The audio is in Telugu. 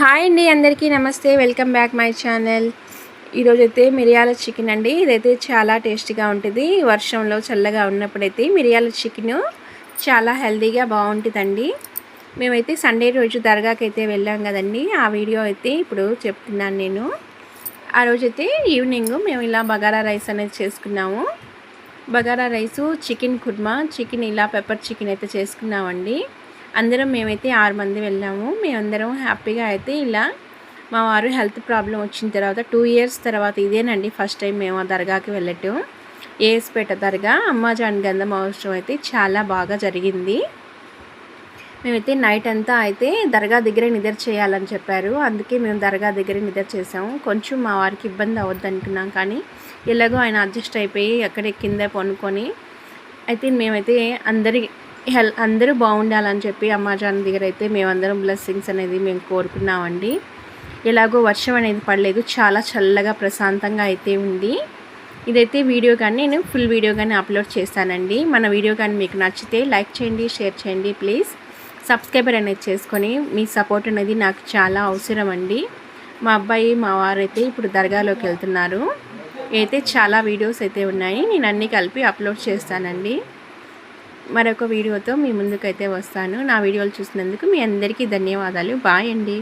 హాయ్ అండి అందరికీ నమస్తే. Welcome back my channel. ఈరోజు అయితే మిరియాల చికెన్ అండి. ఇదైతే చాలా టేస్టీగా ఉంటుంది. వర్షంలో చల్లగా ఉన్నప్పుడైతే మిరియాల చికెన్ చాలా హెల్తీగా బాగుంటుందండి. మేమైతే సండే రోజు దర్గాకి అయితే వెళ్ళాం కదండి. ఆ వీడియో అయితే ఇప్పుడు చెప్తున్నాను నేను. ఆ రోజైతే ఈవినింగ్ మేము ఇలా బగారా రైస్ అనేది చేసుకున్నాము. Bagara rice chicken kurma chicken ఇలా పెప్పర్ చికెన్ అయితే చేసుకున్నామండి. అందరం మేమైతే ఆరు మంది వెళ్ళాము. మేమందరం హ్యాపీగా అయితే ఇలా మా వారు హెల్త్ ప్రాబ్లం వచ్చిన తర్వాత టూ ఇయర్స్ తర్వాత ఇదేనండి ఫస్ట్ టైం మేము ఆ దర్గాకి వెళ్ళటం. ఏఎస్పేట దర్గా అమ్మాజాన్ గంధ మహోత్సవం అయితే చాలా బాగా జరిగింది. మేమైతే నైట్ అంతా అయితే దర్గా దగ్గరే నిద్ర చేయాలని చెప్పారు. అందుకే మేము దర్గా దగ్గరే నిద్ర చేసాము. కొంచెం మా వారికి ఇబ్బంది అవ్వద్దు అనుకున్నాం కానీ ఎలాగో ఆయన అడ్జస్ట్ అయిపోయి అక్కడే కింద పనుకొని అయితే మేమైతే అందరి హెల్ అందరూ బాగుండాలని చెప్పి అమ్మాజాన్ దగ్గర అయితే మేమందరం బ్లెస్సింగ్స్ అనేది మేము కోరుకున్నామండి. ఎలాగో వర్షం అనేది పడలేదు చాలా చల్లగా ప్రశాంతంగా అయితే ఉంది. ఇదైతే వీడియో కానీ నేను ఫుల్ వీడియో కానీ అప్లోడ్ చేస్తానండి. మన వీడియో కానీ మీకు నచ్చితే లైక్ చేయండి షేర్ చేయండి ప్లీజ్ సబ్స్క్రైబర్ అనేది చేసుకొని మీ సపోర్ట్ అనేది నాకు చాలా అవసరం అండి మా అబ్బాయి మా వారైతే ఇప్పుడు దర్గాలోకి వెళ్తున్నారు. అయితే చాలా వీడియోస్ అయితే ఉన్నాయి నేను అన్నీ కలిపి అప్లోడ్ చేస్తానండి. మరొక వీడియోతో మీ ముందుకైతే వస్తాను. నా వీడియోలు చూసినందుకు మీ అందరికీ ధన్యవాదాలు. బాయ్ అండి.